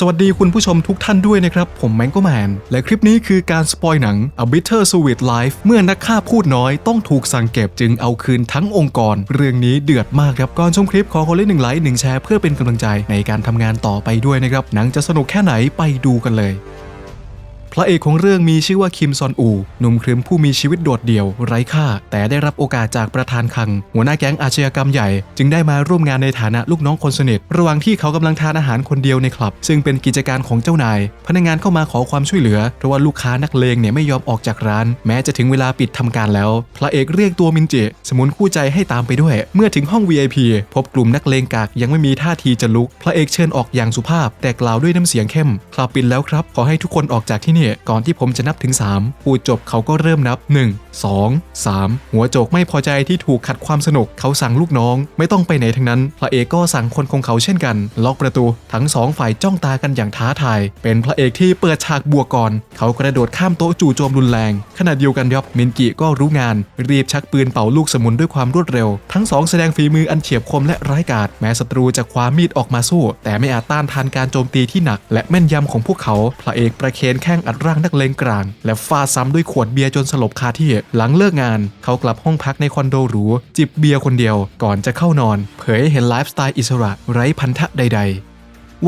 สวัสดีคุณผู้ชมทุกท่านด้วยนะครับ ผมแมงโกแมน และคลิปนี้คือการสปอยหนัง A Bitter Sweet Life เมื่อนักฆ่าพูดน้อยต้องถูกสั่งเก็บจึงเอาคืนทั้งองค์กร เรื่องนี้เดือดมากครับ ก่อนชมคลิปขอคนละหนึ่งไลค์หนึ่งแชร์เพื่อเป็นกำลังใจในการทำงานต่อไปด้วยนะครับ หนังจะสนุกแค่ไหนไปดูกันเลย พระเอกของเรื่องมีชื่อว่าคิมซอนอูหนุ่มครึมผู้มีชีวิตโดดเดี่ยว ไร้ค่า แต่ได้รับโอกาสจากประธานคัง หัวหน้าแก๊งอาชญากรรมใหญ่ จึงได้มาร่วมงานในฐานะลูกน้องคนสนิทระหว่างที่เขากำลังทานอาหารคนเดียวในคลับ ซึ่งเป็นกิจการของเจ้านาย พนักงานเข้ามาขอความช่วยเหลือเพราะว่าลูกค้านักเลงเนี่ยไม่ยอมออกจากร้าน แม้จะถึงเวลาปิดทำการแล้ว พระเอกเรียกตัวมินจิสมุนคู่ใจให้ตามไปด้วย เมื่อถึงห้อง VIP พบกลุ่มนักเลงกากยังไม่มีท่าทีจะลุก พระเอกเชิญออกอย่างสุภาพ แต่กล่าวด้วยน้ำเสียงเข้มคลับปิดแล้วครับขอให้ทุกคนออกจากที่นี่ก่อนที่ผมจะนับถึง 3 พูดจบเขาก็เริ่มนับ 1 2 3 หัวโจกไม่พอใจที่ถูกขัดความสนุกเขาสั่งลูกน้อง ไม่ต้องไปไหนทั้งนั้น พระเอกก็สั่งคนของเขาเช่นกัน ล็อกประตูทั้งสองฝ่ายจ้องตากันอย่างท้าทาย เป็นพระเอกที่เปิดฉากบวกก่อน เขากระโดดข้ามโต๊ะจู่โจมรุนแรง ขณะเดียวกันยอบมินกิก็รู้งาน รีบชักปืนเป่าลูกสมุนด้วยความรวดเร็ว ทั้งสองแสดงฝีมืออันเฉียบคมและร้ายกาจแม้ศัตรูจะคว้ามีดออกมาสู้ แต่ไม่อาจต้านทานการโจมตีที่หนัก และแม่นยำของพวกเขา พระเอกประเคนแข้งอัดร่างนักเลงกลาง และฟาดซ้ำด้วยขวดเบียร์จนสลบคาที่ หลังเลิกงาน เขากลับห้องพักในคอนโดหรูจิบเบียร์คนเดียว ก่อนจะเข้านอน เผยให้เห็นไลฟ์สไตล์อิสระไร้พันธะใด ๆ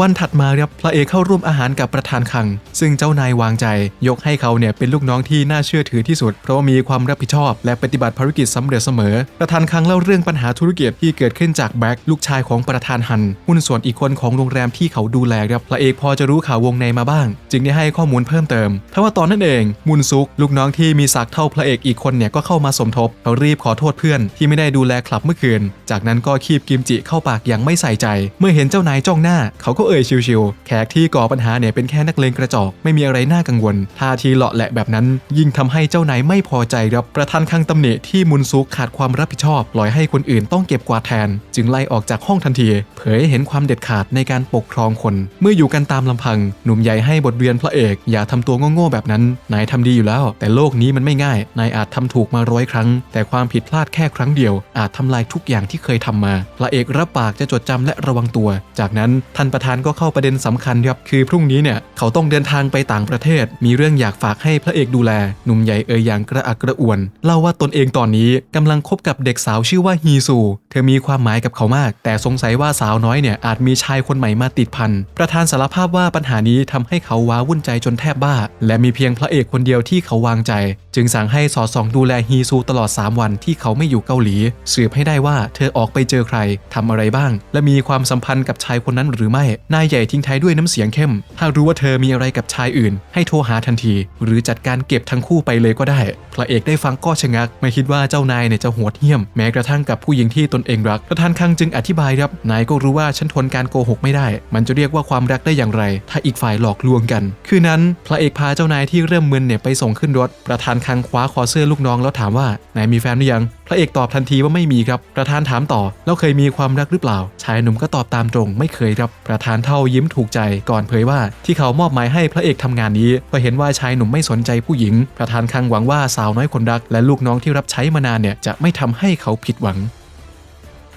วันถัดมาครับพระเอกเข้าร่วมอาหารกับประธานคัง ซึ่งเจ้านาย วางใจ ยกให้เขาเนี่ยเป็นลูกน้องที่น่าเชื่อถือที่สุด เพราะว่ามีความรับผิดชอบ และปฏิบัติภารกิจสำเร็จเสมอ ประธานคังเล่าเรื่องปัญหาธุรกิจที่เกิดขึ้นจากแบ็คลูกชายของประธานฮัน หุ้นส่วนอีกคนของโรงแรมที่เขาดูแลครับพระเอกพอจะรู้ข่าววงในมาบ้าง จึงได้ให้ข้อมูลเพิ่มเติมทว่าตอนนั้นเอง มุนซุก ลูกน้องที่มีศักดิ์เท่าพระเอกอีกคนเนี่ยก็เข้ามาสมทบเขารีบขอโทษเพื่อนที่ไม่ได้ดูแลคลับเมื่อคืน จากนั้นก็คีบกิมจิเข้าปากอย่างไม่ใส่ใจ เมื่อเห็นเจ้านายจ้องหน้าเขาก็เอ่ยชิวๆแขกที่ก่อปัญหาเนี่ยเป็นแค่นักเลงกระจอกไม่มีอะไรน่ากังวลท่าทีเลาะแหละแบบนั้น ยิ่งทำให้เจ้านายไม่พอใจครับประธานคังตำหนิที่มุนซุกขาดความรับผิดชอบปล่อยให้คนอื่นต้องเก็บกวาดแทน จึงไล่ออกจากห้องทันที เผยให้เห็นความเด็ดขาดในการปกครองคน เมื่ออยู่กันตามลำพัง หนุ่มใหญ่ให้บทเรียนพระเอก อย่าทำตัวโง่ๆแบบนั้นนายทำดีอยู่แล้ว แต่โลกนี้มันไม่ง่ายนายอาจทำถูกมาร้อยครั้ง แต่ความผิดพลาดแค่ครั้งเดียว อาจทำลายทุกอย่างที่เคยทำมาพระเอกรับปากจะจดจำและระวังตัว จากนั้นท่านประธานก็เข้าประเด็นสำคัญครับคือพรุ่งนี้เนี่ยเขาต้องเดินทางไปต่างประเทศ มีเรื่องอยากฝากให้พระเอกดูแล หนุ่มใหญ่เอ่ยอย่างกระอักกระอ่วน เล่าว่าตนเองตอนนี้กำลังคบกับเด็กสาวชื่อว่าฮีซู เธอมีความหมายกับเขามาก แต่สงสัยว่าสาวน้อยเนี่ยอาจมีชายคนใหม่มาติดพัน ประธานสารภาพว่าปัญหานี้ทำให้เขาว้าวุ่นใจจนแทบบ้า และมีเพียงพระเอกคนเดียวที่เขาวางใจ จึงสั่งให้สอดส่องดูแลฮีซูตลอด 3 วันที่เขาไม่อยู่เกาหลี สืบให้ได้ว่าเธอออกไปเจอใครทำอะไรบ้าง และมีความสัมพันธ์กับชายคนนั้นหรือไม่ นายใหญ่ทิ้งท้ายด้วยน้ำเสียงเข้ม ถ้ารู้ว่าเธอมีอะไรกับชายอื่น ให้โทรหาทันที หรือจัดการเก็บทั้งคู่ไปเลยก็ได้ พระเอกได้ฟังก็ชะงัก ไม่คิดว่าเจ้านายเนี่ยจะโหดเหี้ยม แม้กระทั่งกับผู้หญิงที่ตนเองรักประธานคังจึงอธิบายครับ นายก็รู้ว่าฉันทนการโกหกไม่ได้ มันจะเรียกว่าความรักได้อย่างไร ถ้าอีกฝ่ายหลอกลวงกัน คืนนั้น พระเอกพาเจ้านายที่เริ่มมึนเนี่ยไปส่งขึ้นรถประธานคังคว้าคอเสื้อลูกน้องแล้วถามว่าไหนมีแฟนหรือยัง พระเอกตอบทันทีว่าไม่มีครับประธานถามต่อ แล้วเคยมีความรักหรือเปล่า ชายหนุ่มก็ตอบตามตรง ไม่เคยครับ ประธานเท่ายิ้มถูกใจก่อนเผยว่าที่เขามอบหมายให้พระเอกทำงานนี้ก็เห็นว่าชายหนุ่มไม่สนใจผู้หญิง ประธานคังหวังว่าสาวน้อยคนรัก และลูกน้องที่รับใช้มานานเนี่ยจะไม่ทำให้เขาผิดหวัง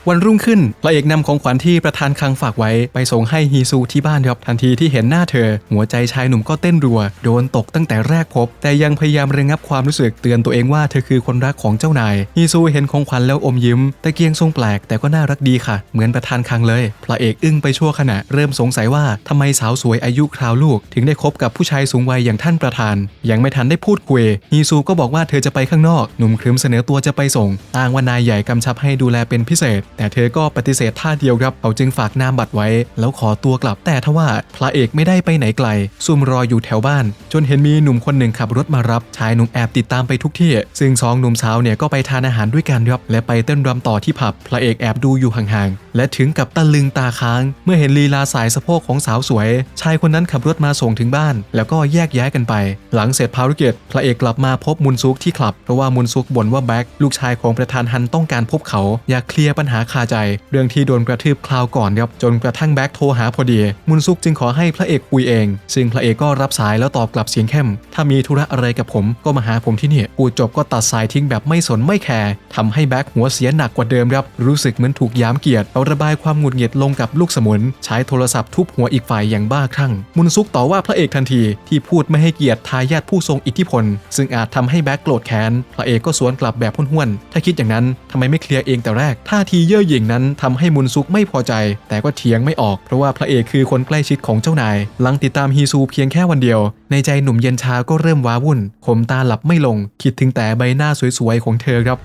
วันรุ่งขึ้นพระเอกนำของขวัญที่ประธานคังฝากไว้ไปส่งให้ฮีซูที่บ้านครับทันทีที่เห็นหน้าเธอ หัวใจชายหนุ่มก็เต้นรัว โดนตกตั้งแต่แรกพบ แต่ยังพยายามระงับความรู้สึกเตือนตัวเองว่าเธอคือคนรักของเจ้านายฮีซูเห็นของขวัญแล้วอมยิ้มตะเกียงทรงแปลกแต่ก็น่ารักดีค่ะ เหมือนประธานคังเลยพระเอกอึ้งไปชั่วขณะเริ่มสงสัยว่าทำไมสาวสวยอายุคราวลูก ถึงได้คบกับผู้ชายสูงวัยอย่างท่านประธาน ยังไม่ทันได้พูดคุยฮีซูก็บอกว่าเธอจะไปข้างนอกหนุ่มครึมเสนอตัวจะไปส่งอ้างว่านายใหญ่กำชับให้ดูแลเป็นพิเศษ แต่เธอก็ปฏิเสธท่าเดียวครับเขาจึงฝากนามบัตรไว้ แล้วขอตัวกลับแต่ทว่าพระเอกไม่ได้ไปไหนไกล ซุ่มรออยู่แถวบ้าน จนเห็นมีหนุ่มคนหนึ่งขับรถมารับชายหนุ่มแอบติดตามไปทุกที่ ซึ่งสองหนุ่มสาวเนี่ยก็ไปทานอาหารด้วยกันครับและไปเต้นรำต่อที่ผับ พระเอกแอบดูอยู่ห่างๆและถึงกับตะลึงตาค้าง เมื่อเห็นลีลาสายสะโพกของสาวสวย ชายคนนั้นขับรถมาส่งถึงบ้าน แล้วก็แยกย้ายกันไป หลังเสร็จภารกิจพระเอกกลับมาพบมุนซุกที่คลับเพราะว่ามุนซุกบ่นว่าแบ็คลูกชายของประธานฮันต้องการพบเขาอยากเคลียร์ปัญหาคาใจ เรื่องที่โดนกระทืบคราวก่อนครับจนกระทั่งแบ็คโทรหาพอดี มุนซุกจึงขอให้พระเอกคุยเอง ซึ่งพระเอกก็รับสายแล้วตอบกลับเสียงเข้ม ถ้ามีธุระอะไรกับผมก็มาหาผมที่นี่พูจบก็ตัดสายทิ้งแบบไม่สนไม่แคร์ทำให้แบ็คหัวเสียหนักกว่าเดิมครับรู้สึกเหมือนถูกย้ำเกียรติเอาระบายความหงุดหงิดลงกับลูกสมุน ใช้โทรศัพท์ทุบหัวอีกฝ่ายอย่างบ้าคลั่ง มุนซุกต่อว่าพระเอกทันที ที่พูดไม่ให้เกียรติทายาทผู้ทรงอิทธิพล ซึ่งอาจทำให้แบ็คโกรธแค้น พระเอกก็สวนกลับแบบห้วนๆถ้าคิดอย่างนั้นทำไมไม่เคลียร์เองแต่แรกท่าทีเย่อหยิ่งนั้นทำให้มุนซุกไม่พอใจ แต่ก็เถียงไม่ออกเพราะว่าพระเอกคือคนใกล้ชิดของเจ้านาย หลังติดตามฮีซูเพียงแค่วันเดียว ในใจหนุ่มเย็นชาก็เริ่มว้าวุ่นขมตาหลับไม่ลง คิดถึงแต่ใบหน้าสวยๆของเธอครับ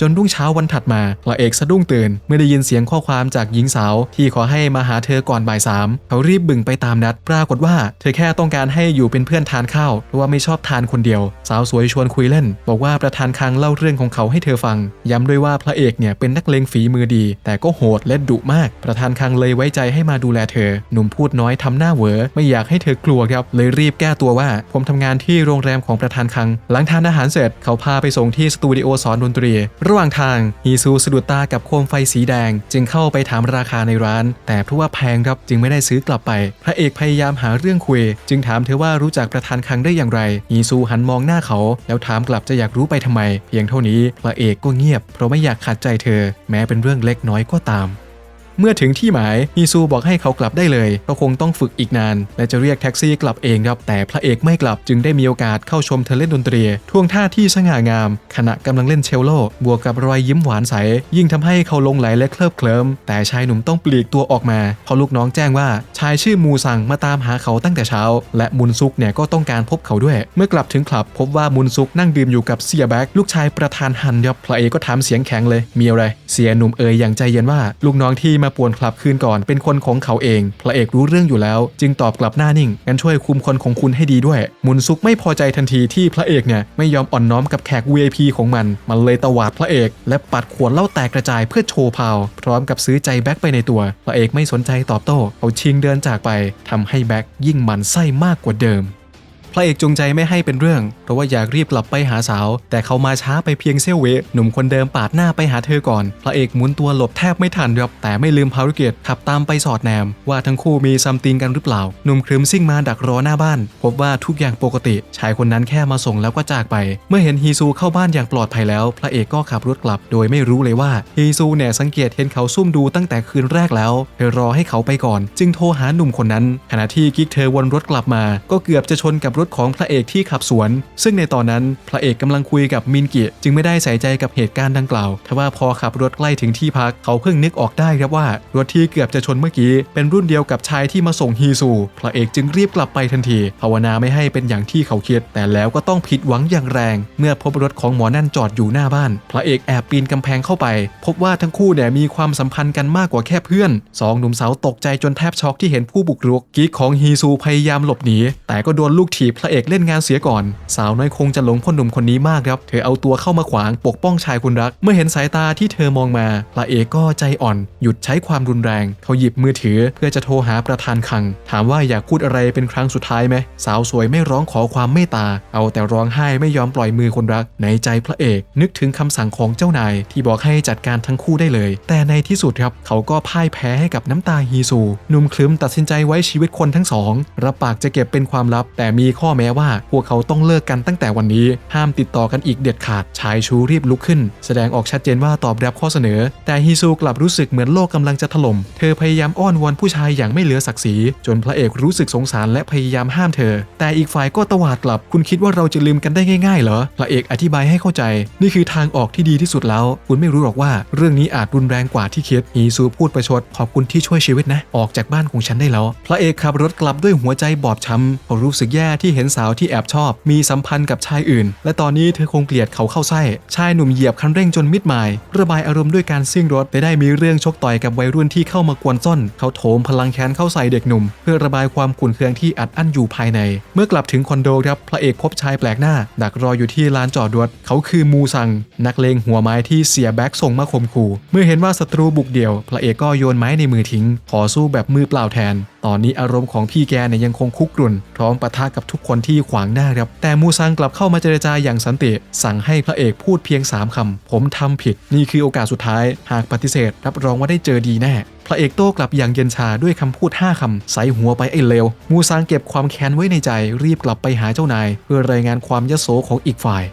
จนรุ่งเช้าวันถัดมาพระเอกสะดุ้งตื่น เมื่อได้ยินเสียงข้อความจากหญิงสาว ที่ขอให้มาหาเธอก่อนบ่ายสามเขารีบบึ่งไปตามนัด ปรากฏว่า เธอแค่ต้องการให้อยู่เป็นเพื่อนทานข้าวเพราะว่าไม่ชอบทานคนเดียว สาวสวยชวนคุยเล่น บอกว่าประธานคังเล่าเรื่องของเขาให้เธอฟัง ย้ำด้วยว่าพระเอกเนี่ยเป็นนักเลงฝีมือดี แต่ก็โหดและดุมาก ประธานคังเลยไว้ใจให้มาดูแลเธอ หนุ่มพูดน้อยทำหน้าเหวอไม่อยากให้เธอกลัวครับ เลยรีบแก้ตัวว่า ผมทำงานที่โรงแรมของประธานคัง หลังทานอาหารเสร็จ เขาพาไปส่งที่สตูดิโอสอนดนตรีระหว่างทางฮีซูสะดุดตากับโคมไฟสีแดง จึงเข้าไปถามราคาในร้าน แต่เพราะว่าแพงครับจึงไม่ได้ซื้อกลับไป พระเอกพยายามหาเรื่องคุย จึงถามเธอว่ารู้จักประธานคังได้อย่างไรฮีซูหันมองหน้าเขา แล้วถามกลับจะอยากรู้ไปทำไม เพียงเท่านี้พระเอกก็เงียบ เพราะไม่อยากขัดใจเธอ แม้เป็นเรื่องเล็กน้อยก็ตาม เมื่อถึงที่หมายฮีซูบอกให้เขากลับได้เลยก็คงต้องฝึกอีกนาน และจะเรียกแท็กซี่กลับเองครับ แต่พระเอกไม่กลับจึงได้มีโอกาสเข้าชมเธอเล่นดนตรีท่วงท่าที่สง่างาม ขณะกำลังเล่นเชลโล บวกกับรอยยิ้มหวานใส ยิ่งทำให้เขาลงไหลและเคลิบเคลิ้มแต่ชายหนุ่มต้องปลีกตัวออกมาเพราะลูกน้องแจ้งว่าชายชื่อมูซังมาตามหาเขาตั้งแต่เช้า และมุนซุกเนี่ยก็ต้องการพบเขาด้วย เมื่อกลับถึงคลับ พบว่ามุนซุกนั่งดื่มอยู่กับเสียแบ็กลูกชายประธานฮันครับพระเอกก็ถามเสียงแข็งเลยมีอะไรเสียหนุ่มเอ่ยอย่างใจเย็นว่า ลูกน้องที่มาป่วนคลับคืนก่อน เป็นคนของเขาเอง พระเอกรู้เรื่องอยู่แล้ว จึงตอบกลับหน้านิ่งงั้นช่วยคุมคนของคุณให้ดีด้วย มุนซุกไม่พอใจทันทีที่พระเอกเนี่ยไม่ยอมอ่อนน้อมกับแขก VIP ของมัน มันเลยตวาดพระเอก และปัดขวดเหล้าแตกกระจายเพื่อโชว์พาว พร้อมกับซื้อใจแบ็คไปในตัว พระเอกไม่สนใจตอบโต้เขาชิงเดินจากไปทำให้แบ็คยิ่งหมันไส้มากกว่าเดิม ระเอกจงใจไม่ให้เป็นเรื่อง เพราะว่าอยากรีบกลับไปหาสาว แต่เขามาช้าไปเพียงเสี้ยววิหนุ่มคนเดิมปาดหน้าไปหาเธอก่อน พระเอกหมุนตัวหลบแทบไม่ทันครับแต่ไม่ลืมภารกิจขับตามไปสอดแนม ว่าทั้งคู่มีซัมติงกันหรือเปล่า หนุ่มครึมซิ่งมาดักรอหน้าบ้าน พบว่าทุกอย่างปกติ ชายคนนั้นแค่มาส่งแล้วก็จากไป เมื่อเห็นฮีซูเข้าบ้านอย่างปลอดภัยแล้ว พระเอกก็ขับรถกลับ โดยไม่รู้เลยว่าฮีซูเนี่ยสังเกตเห็นเขาซุ่มดูตั้งแต่คืนแรกแล้วเธอรอให้เขาไปก่อน จึงโทรหาหนุ่มคนนั้น ขณะที่กิ๊กเธอวนรถกลับมา ก็เกือบจะชนกับรถของพระเอกที่ขับสวน ซึ่งในตอนนั้นพระเอกกำลังคุยกับมินกิจึงไม่ได้ใส่ใจกับเหตุการณ์ดังกล่าวทว่าพอขับรถใกล้ถึงที่พักเขาเพิ่งนึกออกได้ครับว่ารถที่เกือบจะชนเมื่อกี้ เป็นรุ่นเดียวกับชายที่มาส่งฮีซูพระเอกจึงรีบกลับไปทันที ภาวนาไม่ให้เป็นอย่างที่เขาคิด แต่แล้วก็ต้องผิดหวังอย่างแรง เมื่อพบรถของหมอนั่นจอดอยู่หน้าบ้าน พระเอกแอบปีนกำแพงเข้าไป พบว่าทั้งคู่เนี่ยมีความสัมพันธ์กันมากกว่าแค่เพื่อนสองหนุ่มสาวตกใจจนแทบช็อกที่เห็นผู้บุกรุกกิ๊กของฮีซูพยายามหลบหนีแต่ก็โดนลูกถีบพระเอกเล่นงานเสียก่อน สาวน้อยคงจะหลงพ่อหนุ่มคนนี้มากครับ เธอเอาตัวเข้ามาขวางปกป้องชายคนรัก เมื่อเห็นสายตาที่เธอมองมา พระเอกก็ใจอ่อน หยุดใช้ความรุนแรง เขาหยิบมือถือเพื่อจะโทรหาประธานคัง ถามว่าอยากพูดอะไรเป็นครั้งสุดท้ายไหม สาวสวยไม่ร้องขอความเมตตา เอาแต่ร้องไห้ไม่ยอมปล่อยมือคนรัก ในใจพระเอก นึกถึงคำสั่งของเจ้านาย ที่บอกให้จัดการทั้งคู่ได้เลย แต่ในที่สุดครับเขาก็พ่ายแพ้ให้กับน้ำตาฮีซูหนุ่มคลึมตัดสินใจไว้ชีวิตคนทั้งสองรับปากจะเก็บเป็นความลับ แต่มีข้อแม้ว่า พวกเขาต้องเลิกกันตั้งแต่วันนี้ ห้ามติดต่อกันอีกเด็ดขาด ชายชูรีบลุกขึ้น แสดงออกชัดเจนว่าตอบรับข้อเสนอ แต่ฮีซูกลับรู้สึกเหมือนโลกกำลังจะถล่ม เธอพยายามอ้อนวอนผู้ชายอย่างไม่เหลือศักดิ์ศรี จนพระเอกรู้สึกสงสารและพยายามห้ามเธอ แต่อีกฝ่ายก็ตวาดกลับ คุณคิดว่าเราจะลืมกันได้ง่ายๆเหรอ พระเอกอธิบายให้เข้าใจ นี่คือทางออกที่ดีที่สุดแล้ว คุณไม่รู้หรอกว่า เรื่องนี้อาจรุนแรงกว่าที่คิดฮีซูพูดประชด ขอบคุณที่ช่วยชีวิตนะ ออกจากบ้านของฉันได้แล้ว พระเอกขับรถกลับด้วยหัวใจบอบช้ำเขารู้สึกแย่ที่ที่เห็นสาวที่แอบชอบ มีสัมพันธ์กับชายอื่น และตอนนี้เธอคงเกลียดเขาเข้าไส้ชายหนุ่มเหยียบคันเร่งจนมิดหมาย ระบายอารมณ์ด้วยการซิ่งรถไปได้มีเรื่องชกต่อยกับวัยรุ่นที่เข้ามากวนซ่อนเขาโถมพลังแค้นเข้าใส่เด็กหนุ่ม เพื่อระบายความขุ่นเคืองที่อัดอั้นอยู่ภายใน เมื่อกลับถึงคอนโดครับพระเอกพบชายแปลกหน้า ดักรออยู่ที่ลานจอดรถเขาคือมูซัง นักเลงหัวไม้ที่เสียแบ็กส่งมาข่มขู่เมื่อเห็นว่าศัตรูบุกเดี่ยว พระเอกก็โยนไม้ในมือทิ้ง ขอสู้แบบมือเปล่าแทนตอนนี้อารมณ์ของพี่แกเนี่ยยังคงคุกรุ่น พร้อมปะทะกับทุกคนที่ขวางหน้าครับ แต่มูซังกลับเข้ามาเจรจาอย่างสันติ สั่งให้พระเอกพูดเพียง 3คำผมทำผิด นี่คือโอกาสสุดท้าย หากปฏิเสธ รับรองว่าได้เจอดีแน่พระเอกโต้กลับอย่างเย็นชาด้วยคำพูด 5 คำ ใส่หัวไปไอ้เลว มูซังเก็บความแค้นไว้ในใจ รีบกลับไปหาเจ้านาย เพื่อรายงานความยโสของอีกฝ่าย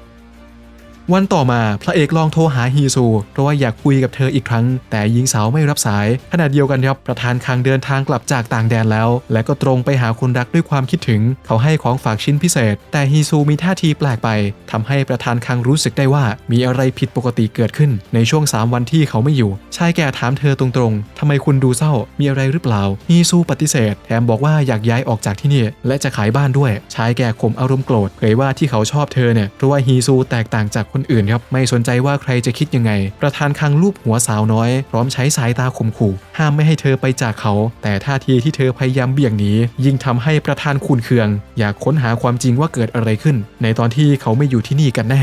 วันต่อมาพระเอกลองโทรหาฮีซูเพราะว่าอยากคุยกับเธออีกครั้ง แต่หญิงสาวไม่รับสายขณะเดียวกันครับประธานคังเดินทางกลับจากต่างแดนแล้ว และก็ตรงไปหาคนรักด้วยความคิดถึง เขาให้ของฝากชิ้นพิเศษ แต่ฮีซูมีท่าทีแปลกไปทำให้ประธานคังรู้สึกได้ว่ามีอะไรผิดปกติเกิดขึ้น ในช่วง 3 วันที่เขาไม่อยู่ ชายแก่ถามเธอตรงๆทำไมคุณดูเศร้า มีอะไรหรือเปล่าฮีซูปฏิเสธ แถมบอกว่าอยากย้ายออกจากที่นี่และจะขายบ้านด้วย ชายแก่ข่มอารมณ์โกรธเผยว่าที่เขาชอบเธอเนี่ยเพราะว่าฮีซูแตกต่างจากคนอื่นครับไม่สนใจว่าใครจะคิดยังไง ประธานคังรูปหัวสาวน้อย พร้อมใช้สายตาข่มขู่ ห้ามไม่ให้เธอไปจากเขา แต่ท่าทีที่เธอพยายามเบี่ยงหนียิ่งทำให้ประธานขุนเคือง อยากค้นหาความจริงว่าเกิดอะไรขึ้น ในตอนที่เขาไม่อยู่ที่นี่กันแน่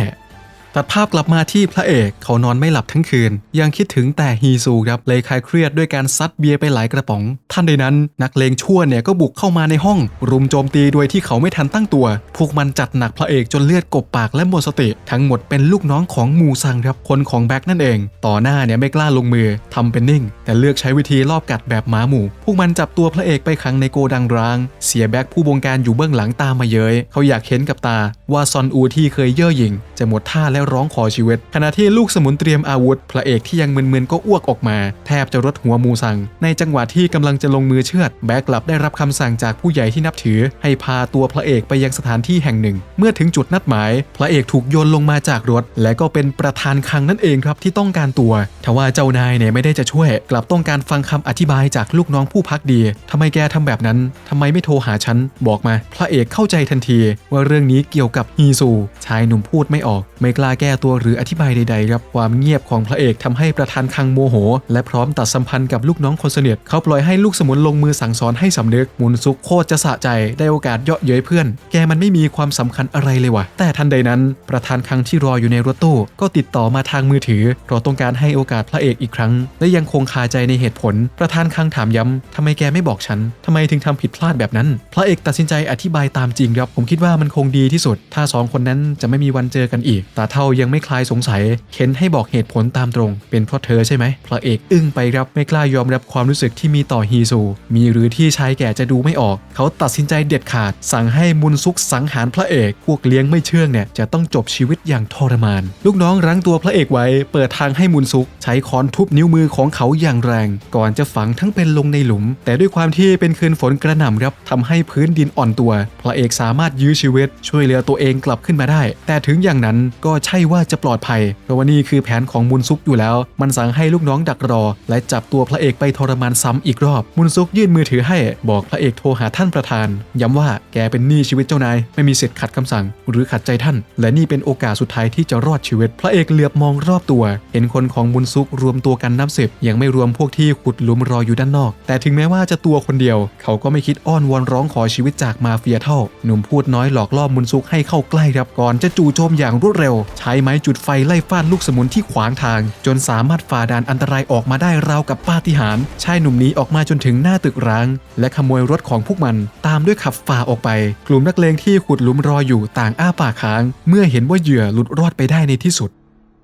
ตัดภาพกลับมาที่พระเอกเขานอนไม่หลับทั้งคืน ยังคิดถึงแต่ฮีซูครับเลยคลายเครียดด้วยการซัดเบียร์ไปหลายกระป๋อง ท่านใดนั้น นักเลงชั่วเนี่ยก็บุกเข้ามาในห้อง รุมโจมตีโดยที่เขาไม่ทันตั้งตัว พวกมันจัดหนักพระเอกจนเลือดกบปากและหมดสติ ทั้งหมดเป็นลูกน้องของมูซังครับคนของแบ็กนั่นเอง ต่อหน้าเนี่ยไม่กล้าลงมือทำเป็นนิ่ง แต่เลือกใช้วิธีรอบกัดแบบหมาหมู่ พวกมันจับตัวพระเอกไปขังในโกดังร้าง เสียแบ็กผู้บงการอยู่เบื้องหลังตามมาเย้ยเขาอยากเห็นกับตาว่าซอนอูที่เคยเย่อหยิ่งจะหมดท่าและร้องขอชีวิต ขณะที่ลูกสมุนเตรียมอาวุธ พระเอกที่ยังมึนๆก็อ้วกออกมา แทบจะรดหัวมูซัง ในจังหวะที่กำลังจะลงมือเชือด แบกกลับได้รับคำสั่งจากผู้ใหญ่ที่นับถือ ให้พาตัวพระเอกไปยังสถานที่แห่งหนึ่ง เมื่อถึงจุดนัดหมาย พระเอกถูกโยนลงมาจากรถ และก็เป็นประธานคังนั่นเองครับที่ต้องการตัวทว่าเจ้านายเนี่ยไม่ได้จะช่วย กลับต้องการฟังคำอธิบายจากลูกน้องผู้พักดีทำไมแกทำแบบนั้นทำไมไม่โทรหาฉันบอกมา พระเอกเข้าใจทันที ว่าเรื่องนี้เกี่ยวกับฮีซูชายหนุ่มพูดไม่ออก ไม่กล้าแก้ตัวหรืออธิบายใดๆครับความเงียบของพระเอกทำให้ประธานคังโมโห และพร้อมตัดสัมพันธ์กับลูกน้องคนสนิทเขาปล่อยให้ลูกสมุนลงมือสั่งสอนให้สำนึกมุนซุกโคตรจะสะใจได้โอกาสเยาะเย้ยเพื่อน แกมันไม่มีความสำคัญอะไรเลยว่ะแต่ทันใดนั้น ประธานคังที่รออยู่ในรถตู้ ก็ติดต่อมาทางมือถือเพราะต้องการให้โอกาสพระเอกอีกครั้ง และยังคงคาใจในเหตุผล ประธานคังถามย้ำทำไมแกไม่บอกฉันทำไมถึงทำผิดพลาดแบบนั้น พระเอกตัดสินใจอธิบายตามจริงครับผมคิดว่ามันคงดีที่สุด ถ้าสองคนนั้นจะไม่มีวันเจอกันอีกแตาเท่ายังไม่คลายสงสัยเค้นให้บอกเหตุผลตามตรง เป็นเพราะเธอใช่ไหมพระเอกอึ้งไปครับไม่กล้ายอมรับความรู้สึกที่มีต่อฮีซู มีหรือที่ชายแก่จะดูไม่ออก เขาตัดสินใจเด็ดขาด สั่งให้มุนซุกสังหารพระเอก พวกเลี้ยงไม่เชื่องเนี่ยจะต้องจบชีวิตอย่างทรมาน ลูกน้องรั้งตัวพระเอกไว้ เปิดทางให้มุนซุก ใช้ค้อนทุบนิ้วมือของเขาอย่างแรง ก่อนจะฝังทั้งเป็นลงในหลุม แต่ด้วยความที่เป็นคืนฝนกระหน่ำครับทำให้พื้นดินอ่อนตัว พระเอกสามารถยื้อชีวิต ช่วยเหลือตัวเองกลับขึ้นมาได้ แต่ถึงอย่างนั้นก็ใชว่าจะปลอดภัย เพราะว่านี่คือแผนของมุนซุกอยู่แล้ว มันสั่งให้ลูกน้องดักรอ และจับตัวพระเอกไปทรมานซ้ำอีกรอบ มุนซุกยื่นมือถือให้ บอกพระเอกโทรหาท่านประธาน ย้ำว่าแกเป็นหนี้ชีวิตเจ้านาย ไม่มีสิทธิ์ขัดคำสั่ง หรือขัดใจท่าน และนี่เป็นโอกาสสุดท้ายที่จะรอดชีวิต พระเอกเหลือบมองรอบตัว เห็นคนของมุนซุกรวมตัวกันนับสิบยังไม่รวมพวกที่ขุดหลุมรออยู่ด้านนอก แต่ถึงแม้ว่าจะตัวคนเดียว เขาก็ไม่คิดอ้อนวอนร้องขอชีวิตจากมาเฟียเท่า หนุ่มพูดน้อยหลอกล่อมุนซุกให้เข้าใกล้ครับก่อนจะจู่โจมอย่างรวดเร็วใช้ไม้จุดไฟไล่ฟาดลูกสมุนที่ขวางทาง จนสามารถฝ่าด่านอันตรายออกมาได้ราวกับปาฏิหาริย์ชายหนุ่มหนี้ออกมาจนถึงหน้าตึกร้าง และขโมยรถของพวกมัน ตามด้วยขับฝ่าออกไป กลุ่มนักเลงที่ขุดหลุมรออยู่ต่างอ้าปากค้าง เมื่อเห็นว่าเหยื่อหลุดรอดไปได้ในที่สุด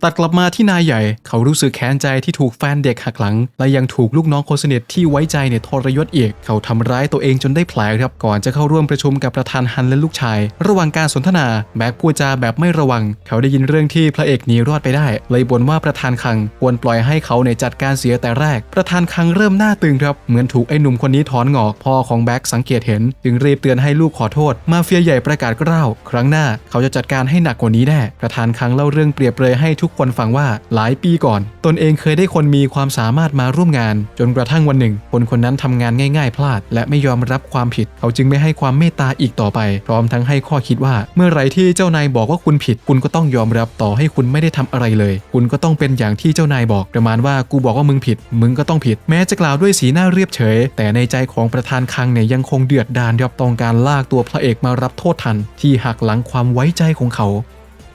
ตัดกลับมาที่นายใหญ่ เขารู้สึกแค้นใจที่ถูกแฟนเด็กหักหลัง และยังถูกลูกน้องคนสนิทที่ไว้ใจเนี่ยทรยศอีก เขาทำร้ายตัวเองจนได้แผลครับ ก่อนจะเข้าร่วมประชุมกับประธานฮันและลูกชาย ระหว่างการสนทนาแบ็กพูดจาแบบไม่ระวัง เขาได้ยินเรื่องที่พระเอกหนีรอดไปได้ เลยบ่นว่าประธานคังควรปล่อยให้เขาในยจัดการเสียแต่แรก ประธานคังเริ่มหน้าตึงครับ เหมือนถูกไอ้หนุ่มคนนี้ถอนงอก พ่อของแบ็กสังเกตเห็น จึงรีบเตือนให้ลูกขอโทษ มาเฟียใหญ่ประกาศกล้าว ครั้งหน้า เขาจะจัดการให้หนักกว่านี้แน่ ประธานคังเล่าเรื่องเปรียบเปรยให้ทุกคนฟังว่าหลายปีก่อน ตนเองเคยได้คนมีความสามารถมาร่วมงาน จนกระทั่งวันหนึ่ง คนคนนั้นทำงานง่ายๆ พลาด และไม่ยอมรับความผิด เขาจึงไม่ให้ความเมตตาอีกต่อไป พร้อมทั้งให้ข้อคิดว่า เมื่อไรที่เจ้านายบอกว่าคุณผิด คุณก็ต้องยอมรับต่อให้คุณไม่ได้ทำอะไรเลย คุณก็ต้องเป็นอย่างที่เจ้านายบอก ประมาณว่ากูบอกว่ามึงผิด มึงก็ต้องผิด แม้จะกล่าวด้วยสีหน้าเรียบเฉย แต่ในใจของประธานคังเนี่ยยังคงเดือดดาลครับต้องการลากตัวพระเอกมารับโทษทัน ที่หักหลังความไว้ใจของเขา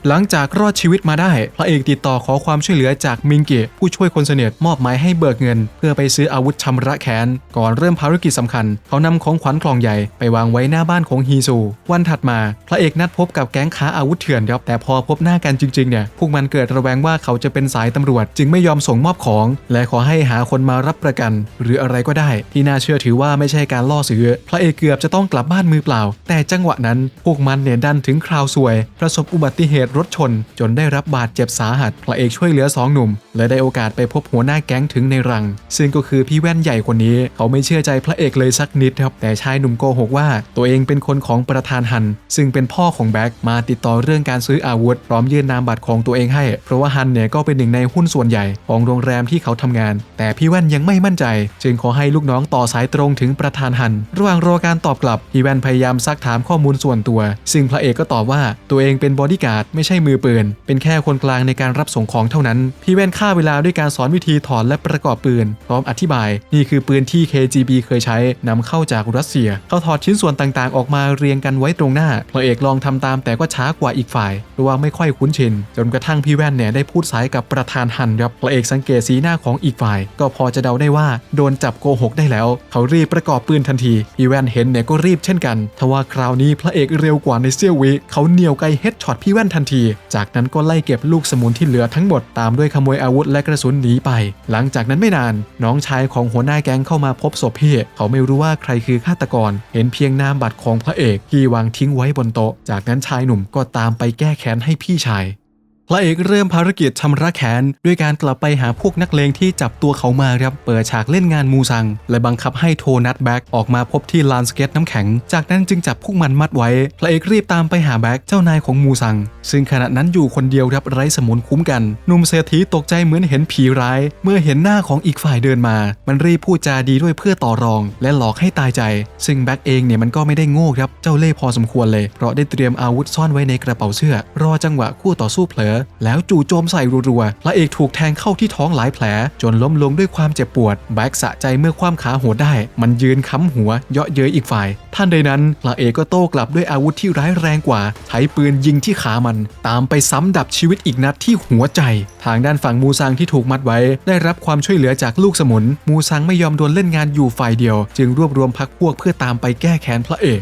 หลังจากรอดชีวิตมาได้ พระเอกติดต่อขอความช่วยเหลือจากมิงเกะผู้ช่วยคนสนิทมอบหมายให้เบิกเงิน เพื่อไปซื้ออาวุธชำระแค้นก่อนเริ่มภารกิจสำคัญ เขานำของขวัญกล่องใหญ่ไปวางไว้หน้าบ้านของฮีซู วันถัดมา พระเอกนัดพบกับแก๊งค้าอาวุธเถื่อนครับแต่พอพบหน้ากันจริงๆเนี่ยพวกมันเกิดระแวงว่าเขาจะเป็นสายตำรวจ จึงไม่ยอมส่งมอบของ และขอให้หาคนมารับประกัน หรืออะไรก็ได้ ที่น่าเชื่อถือว่าไม่ใช่การล่อซื้อพระเอกเกือบจะต้องกลับบ้านมือเปล่า แต่จังหวะนั้นพวกมันเนี่ยดันถึงคราวซวย ประสบอุบัติเหตุรถชน จนได้รับบาดเจ็บสาหัส พระเอกช่วยเหลือสองหนุ่ม และได้โอกาสไปพบหัวหน้าแก๊งถึงในรัง ซึ่งก็คือพี่แว่นใหญ่คนนี้ เขาไม่เชื่อใจพระเอกเลยสักนิดครับ แต่ชายหนุ่มโกหกว่า ตัวเองเป็นคนของประธานฮัน ซึ่งเป็นพ่อของแบ็คมาติดต่อเรื่องการซื้ออาวุธ พร้อมยื่นนามบัตรของตัวเองให้ เพราะว่าฮันเนี่ยก็เป็นหนึ่งในหุ้นส่วนใหญ่ของโรงแรมที่เขาทำงาน แต่พี่แว่นยังไม่มั่นใจ จึงขอให้ลูกน้องต่อสายตรงถึงประธานฮัน ระหว่างรอการตอบกลับพี่แว่นพยายามซักถามข้อมูลส่วนตัว ซึ่งพระเอกก็ตอบว่าตัวเองเป็นบอดี้การ์ดไม่ใช่มือปืน เป็นแค่คนกลางในการรับส่งของเท่านั้น พี่แว่นฆ่าเวลาด้วยการสอนวิธีถอนและประกอบปืน พร้อมอธิบาย นี่คือปืนที่ KGB เคยใช้นำเข้าจากรัสเซีย เขาถอดชิ้นส่วนต่างๆ ออกมาเรียงกันไว้ตรงหน้าพระเอกลองทำตามแต่ก็ช้ากว่าอีกฝ่ายเพราะว่าไม่ค่อยคุ้นชิน จนกระทั่งพี่แว่นเนี่ยได้พูดสายกับประธานฮันครับพระเอกสังเกตสีหน้าของอีกฝ่าย ก็พอจะเดาได้ว่าโดนจับโกหกได้แล้ว เขารีบประกอบปืนทันทีพี่แว่นเห็นเนี่ยก็รีบเช่นกันทว่าคราวนี้พระเอกเร็วกว่าในเสี้ยววิเขาเหนี่ยวไกเฮดช็อตพี่แว่นทันทีจากนั้นก็ไล่เก็บลูกสมุนที่เหลือทั้งหมดตามด้วยขโมยอาวุธและกระสุนหนีไป หลังจากนั้นไม่นาน น้องชายของหัวหน้าแก๊งเข้ามาพบศพพี่เขาไม่รู้ว่าใครคือฆาตกร เห็นเพียงนามบัตรของพระเอกที่วางทิ้งไว้บนโต๊ะ จากนั้นชายหนุ่มก็ตามไปแก้แค้นให้พี่ชาย พระเอกเริ่มภารกิจชำระแค้นด้วยการกลับไปหาพวกนักเลงที่จับตัวเขามาครับเปิดฉากเล่นงานมูซัง และบังคับให้โทนัทแบ็กออกมาพบที่ลานสเก็ตน้ำแข็ง จากนั้นจึงจับพวกมันมัดไว้ พระเอกรีบตามไปหาแบ็กเจ้านายของมูซัง ซึ่งขณะนั้นอยู่คนเดียวครับไร้สมุนคุ้มกันหนุ่มเศรษฐีตกใจเหมือนเห็นผีร้าย เมื่อเห็นหน้าของอีกฝ่ายเดินมา มันรีบพูดจาดีด้วยเพื่อต่อรอง และหลอกให้ตายใจ ซึ่งแบ็กเองเนี่ยมันก็ไม่ได้โง่ครับเจ้าเล่ห์พอสมควรเลยเพราะได้เตรียมอาวุธซ่อนไว้ในกระเป๋าเสื้อ รอจังหวะคู่ต่อสู้เผลอแล้วจู่โจมใส่รัวๆพระเอกถูกแทงเข้าที่ท้องหลายแผล จนล้มลงด้วยความเจ็บปวด แบ็กสะใจเมื่อความขาหัวได้ มันยืนค้ำหัว เยาะเย้ยอีกฝ่าย ท่านใดนั้นพระเอกก็โต้กลับด้วยอาวุธที่ร้ายแรงกว่า ใช้ปืนยิงที่ขามัน ตามไปซ้ำดับชีวิตอีกนัดที่หัวใจ ทางด้านฝั่งมูซังที่ถูกมัดไว้ ได้รับความช่วยเหลือจากลูกสมุน มูซังไม่ยอมโดนเล่นงานอยู่ฝ่ายเดียว จึงรวบรวมพักพวกเพื่อตามไปแก้แค้นพระเอก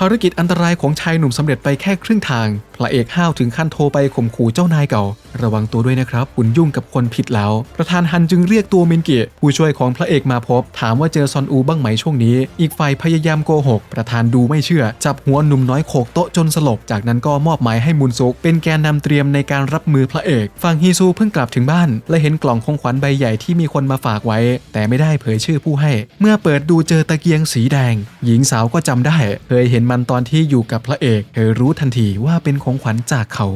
ภารกิจอันตรายของชายหนุ่มสำเร็จไปแค่ครึ่งทางพระเอกห้าวถึงขั้นโทรไปข่มขู่เจ้านายเก่า ระวังตัวด้วยนะครับ คุณยุ่งกับคนผิดแล้ว ประธานฮันจึงเรียกตัวมินเกะผู้ช่วยของพระเอกมาพบ ถามว่าเจอซอนอูบ้างไหมช่วงนี้ อีกฝ่ายพยายามโกหก ประธานดูไม่เชื่อ จับหัวหนุ่มน้อยโขกโต๊ะจนสลบ จากนั้นก็มอบหมายให้มุนซุก เป็นแกนนำเตรียมในการรับมือพระเอกฝั่งฮีซูเพิ่งกลับถึงบ้าน และเห็นกล่องของขวัญใบใหญ่ที่มีคนมาฝากไว้ แต่ไม่ได้เผยชื่อผู้ให้ เมื่อเปิดดูเจอตะเกียงสีแดง หญิงสาวก็จำได้ เคยเห็นมันตอนที่อยู่กับพระเอกเธอรู้ทันทีว่าเป็นของขวัญจากเขา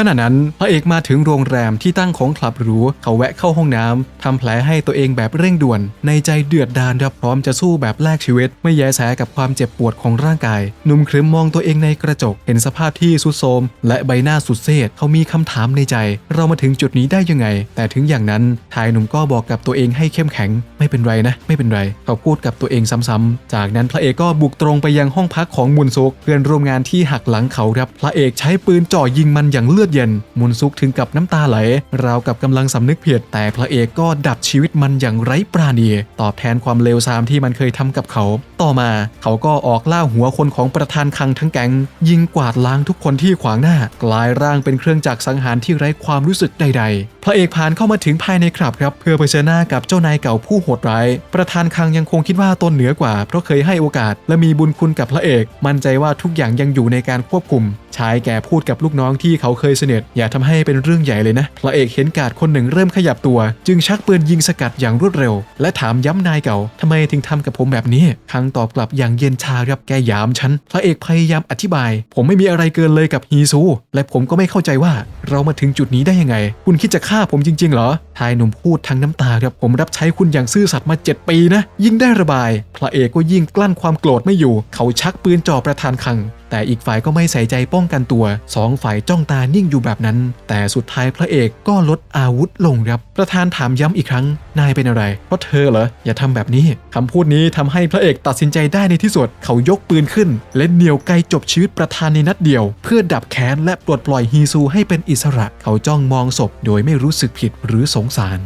ขณะนั้นพระเอกมาถึงโรงแรมที่ตั้งของคลับหรูเขาแวะเข้าห้องน้ำทำแผลให้ตัวเองแบบเร่งด่วน ในใจเดือดดาลรับพร้อมจะสู้แบบแลกชีวิต ไม่แยแสกับความเจ็บปวดของร่างกายหนุ่มครึมมองตัวเองในกระจกเห็นสภาพที่สุดโทมและใบหน้าสุดเซดเขามีคำถามในใจ เรามาถึงจุดนี้ได้ยังไง แต่ถึงอย่างนั้นชายหนุ่มก็บอกกับตัวเองให้เข้มแข็ง ไม่เป็นไรนะ ไม่เป็นไร เขาพูดกับตัวเองซ้ำๆจากนั้นพระเอกก็บุกตรงไปยังห้องพักของมุนซุกเพื่อนร่วมงานที่หักหลังเขาครับพระเอกใช้ปืนจ่อยิงมันอย่างเลือดเย็น มุนซุกถึงกับน้ำตาไหล ราวกับกำลังสำนึกผิด แต่พระเอกก็ดับชีวิตมันอย่างไร้ปราณี ตอบแทนความเลวทรามที่มันเคยทำกับเขา ต่อมาเขาก็ออกล่าหัวคนของประธานคังทั้งแก๊งยิงกวาดล้างทุกคนที่ขวางหน้า กลายร่างเป็นเครื่องจักรสังหารที่ไร้ความรู้สึกใด ๆ พระเอกผ่านเข้ามาถึงภายในคลับครับ เพื่อเผชิญหน้ากับเจ้านายเก่าผู้โหดร้าย ประธานคังยังคงคิดว่าตนเหนือกว่า เพราะเคยให้โอกาสและมีบุญคุณกับพระเอก มั่นใจว่าทุกอย่างยังอยู่ในการควบคุม ชายแก่พูดกับลูกน้องที่เขาเคยสนิทอย่าทำให้เป็นเรื่องใหญ่เลยนะพระเอกเห็นกาดคนหนึ่งเริ่มขยับตัว จึงชักปืนยิงสกัดอย่างรวดเร็ว และถามย้ำนายเก่าทำไมถึงทำกับผมแบบนี้คังตอบกลับอย่างเย็นชาครับแกยามฉันพระเอกพยายามอธิบาย ผมไม่มีอะไรเกินเลยกับฮีซู และผมก็ไม่เข้าใจว่าเรามาถึงจุดนี้ได้ยังไง คุณคิดจะฆ่าผมจริงๆเหรอ ชายหนุ่มพูดทั้งน้ำตาครับผมรับใช้คุณอย่างซื่อสัตย์มา 7 ปีนะ ยิ่งได้ระบาย พระเอกก็ยิ่งกลั้นความโกรธไม่อยู่ เขาชักปืนจ่อประธานคัง แต่อีกฝ่ายก็ไม่ใส่ใจป้องกันตัวสองฝ่ายจ้องตานิ่งอยู่แบบนั้น แต่สุดท้ายพระเอกก็ลดอาวุธลงครับ ประธานถามย้ำอีกครั้ง นายเป็นอะไร เพราะเธอเหรอ อย่าทำแบบนี้คำพูดนี้ทำให้พระเอกตัดสินใจได้ในที่สุด เขายกปืนขึ้น และเหนี่ยวไกจบชีวิตประธานในนัดเดียว เพื่อดับแค้นและปลดปล่อยฮีซูให้เป็นอิสระ เขาจ้องมองศพ โดยไม่รู้สึกผิดหรือสงสาร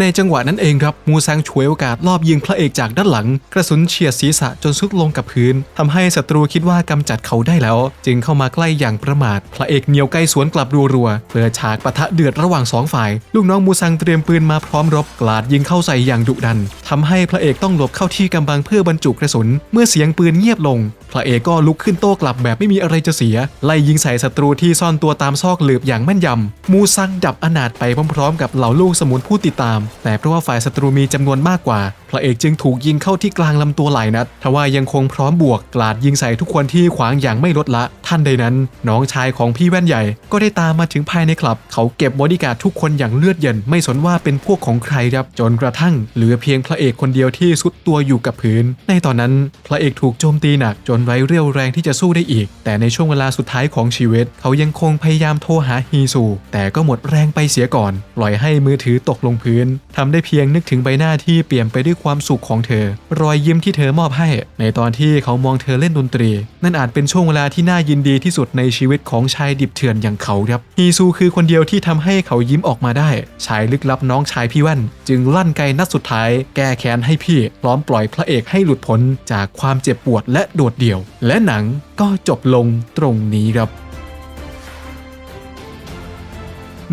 ในจังหวะนั้นเองครับมูซังฉวยโอกาสลอบยิงพระเอกจากด้านหลัง กระสุนเฉียดศีรษะจนซุดลงกับพื้นทำให้ศัตรูคิดว่ากำจัดเขาได้แล้ว จึงเข้ามาใกล้อย่างประมาท พระเอกเหนียวไกลสวนกลับรัวๆเพื่อฉากปะทะเดือดระหว่างสองฝ่าย ลูกน้องมูซังเตรียมปืนมาพร้อมรบกลาดยิงเข้าใส่อย่างดุดันทำให้พระเอกต้องหลบเข้าที่กำบังเพื่อบรรจุกระสุน เมื่อเสียงปืนเงียบลง พระเอกก็ลุกขึ้นโต้กลับแบบไม่มีอะไรจะเสีย ไล่ยิงใส่ศัตรูที่ซ่อนตัวตามซอกหลืบอย่างแม่นยำมูซังดับอนาถไปพร้อมๆ กับเหล่าลูกสมุนผู้ติดตามแต่เพราะว่าฝ่ายศัตรูมีจำนวนมากกว่า พระเอกจึงถูกยิงเข้าที่กลางลำตัวหลายนัดทว่ายังคงพร้อมบวกกลาดยิงใส่ทุกคนที่ขวางอย่างไม่ลดละ ท่านใดนั้น น้องชายของพี่แว่นใหญ่ ก็ได้ตามมาถึงภายในคลับ เขาเก็บบอดี้การ์ดทุกคนอย่างเลือดเย็น ไม่สนว่าเป็นพวกของใครครับจนกระทั่ง เหลือเพียงพระเอกคนเดียวที่สุดตัวอยู่กับพื้น ในตอนนั้น พระเอกถูกโจมตีหนักจนไร้เรี่ยวแรงที่จะสู้ได้อีก แต่ในช่วงเวลาสุดท้ายของชีวิต เขายังคงพยายามโทรหาฮีซูแต่ก็หมดแรงไปเสียก่อน ปล่อยให้มือถือตกลงพื้นทำได้เพียงนึกถึงใบหน้าที่เปลี่ยนไปด้วยความสุขของเธอ รอยยิ้มที่เธอมอบให้ ในตอนที่เขามองเธอเล่นดนตรี นั่นอาจเป็นช่วงเวลาที่น่ายินดีที่สุดในชีวิตของชายดิบเถื่อนอย่างเขาครับฮีซูคือคนเดียวที่ทำให้เขายิ้มออกมาได้ ชายลึกลับน้องชายพี่แว่น จึงลั่นไกนัดสุดท้าย แก้แค้นให้พี่ พร้อมปล่อยพระเอกให้หลุดพ้นจากความเจ็บปวดและโดดเดี่ยว และหนังก็จบลงตรงนี้ครับ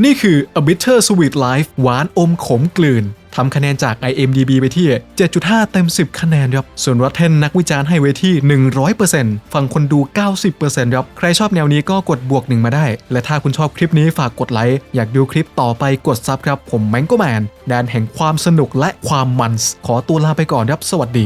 นี่คือ A Bitter Sweet Life หวานอมขมกลืนทำคะแนนจาก IMDB ไปที่ 7.5 เต็ม 10 คะแนนครับ ส่วน Rotten นักวิจารณ์ให้ไว้ที่ 100%ฝั่งคนดู 90%ครับ ใครชอบแนวนี้ก็กดบวกหนึ่งมาได้ และถ้าคุณชอบคลิปนี้ฝากกดไลค์ อยากดูคลิปต่อไปกดซับครับ ผมแมงโกแมนแดนแห่งความสนุกและความมันส์ขอตัวลาไปก่อนครับ สวัสดี